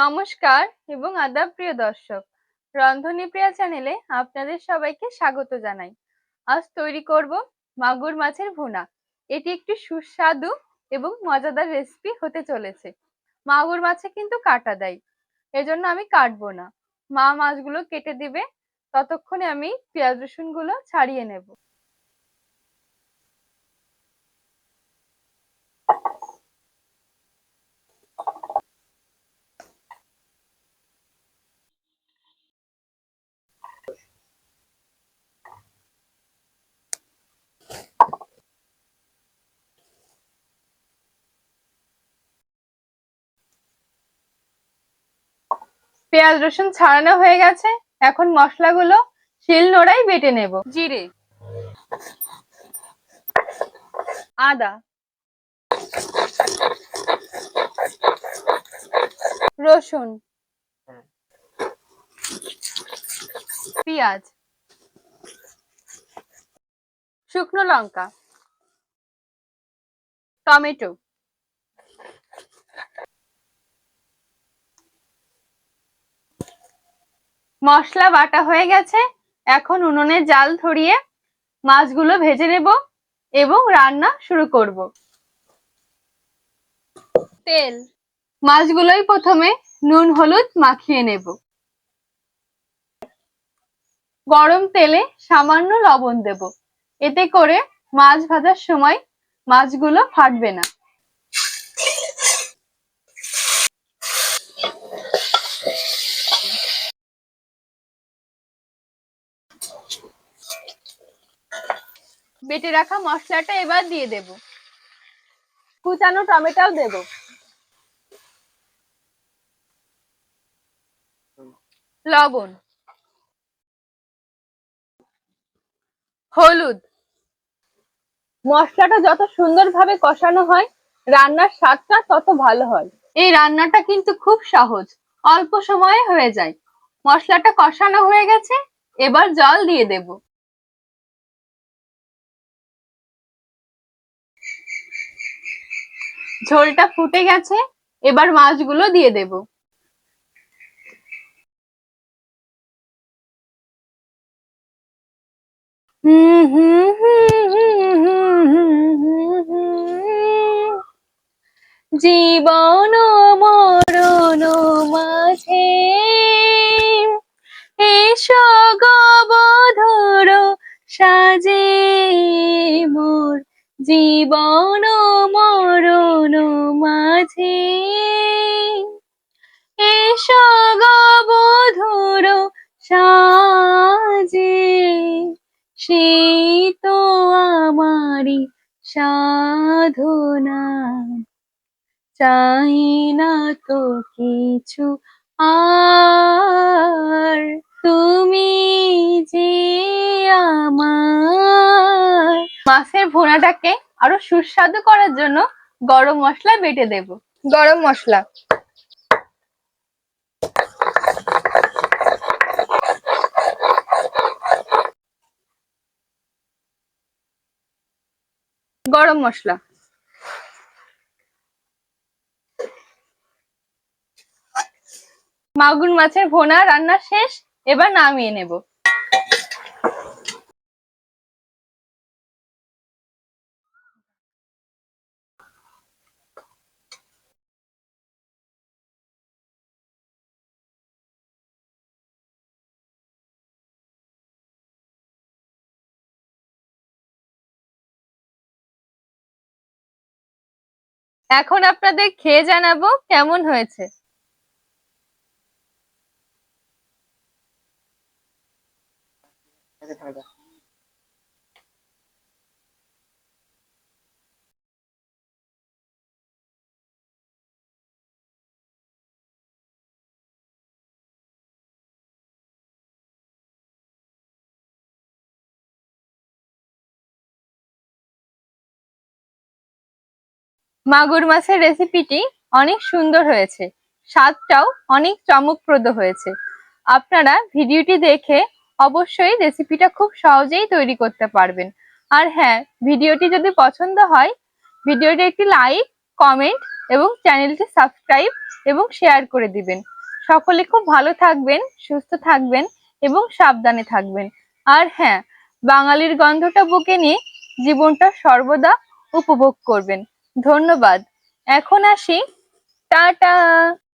নমস্কার এবং আদাব প্রিয় দর্শক, রন্ধনী প্রিয়া চ্যানেলে আপনাদের সবাইকে স্বাগত জানাই। আজ তৈরি করব মাগুর মাছের ভুনা। এটি একটি সুস্বাদু এবং মজাদার রেসিপি হতে চলেছে। মাগুর মাছে কিন্তু কাটা দেয়, এজন্য আমি কাটবো না। মা মাছগুলো কেটে দিবে, ততক্ষণে আমি পেঁয়াজ রসুনগুলো ছাড়িয়ে নেব। পেঁয়াজ রসুন ছাড়ানো হয়ে গেছে। এখন মশলাগুলো শিল নোড়াই বেটে নেব। জিরে। আদা। রসুন। পেঁয়াজ। শুকনো লঙ্কা। টমেটো। মশলা বাটা হয়ে গেছে। এখন উনুনে জাল ধরিয়ে মাছগুলো ভেজে নেব এবং রান্না শুরু করব। তেল। মাছগুলোই প্রথমে নুন, হলুদ মাখিয়ে নেব। গরম তেলে সামান্য লবণ দেব। এতে করে মাছ ভাজার সময় মাছগুলো ফাটবে না। বেটে রাখা মশলাটা এবার দিয়ে দেব। কুচানো টমেটোও দেব। লবণ। হলুদ। মশলাটা যত সুন্দরভাবে কষানো হয়, রান্নার স্বাদটা তত ভালো হয়। এই রান্নাটা কিন্তু খুব সহজ, অল্প সময়ে হয়ে যায়। মশলাটা কষানো হয়ে গেছে এবার জল দিয়ে দেব। ঝোলটা ফুটে গেছে, এবার মাছগুলো দিয়ে দেব। হুম হুম জীবন মরণ মাঝে জীবন মরণ মাঝে। এসো গবধর সাজে, সে তো আমারি সাধনা। চাই না তো কিছু আর মাছের আরও সুস্বাদু করার জন্য গরম মশলা বেটে দেব। গরম মশলা। গরম মশলা। মাগুর মাছের ভোনা রান্না শেষ এবার নামিয়ে নেব। এখন আপনাদের খেয়ে জানাব কেমন হয়েছে। মাগুর মাছের রেসিপিটি অনেক সুন্দর হয়েছে। স্বাদটাও অনেক চমকপ্রদ হয়েছে। আপনারা ভিডিওটি দেখে অবশ্যই রেসিপিটা খুব সহজেই তৈরি করতে পারবেন। আর হ্যাঁ ভিডিওটি যদি পছন্দ হয় ভিডিওটি একটি লাইক কমেন্ট এবং চ্যানেলটি সাবস্ক্রাইব এবং শেয়ার করে দিবেন। সকলে খুব ভালো থাকবেন, সুস্থ থাকবেন এবং সাবধানে থাকবেন। আর হ্যাঁ বাঙালির গন্ধটা বুকে নিয়ে জীবনটা সর্বদা উপভোগ করবেন। ধন্যবাদ। এখন আসি। টাটা।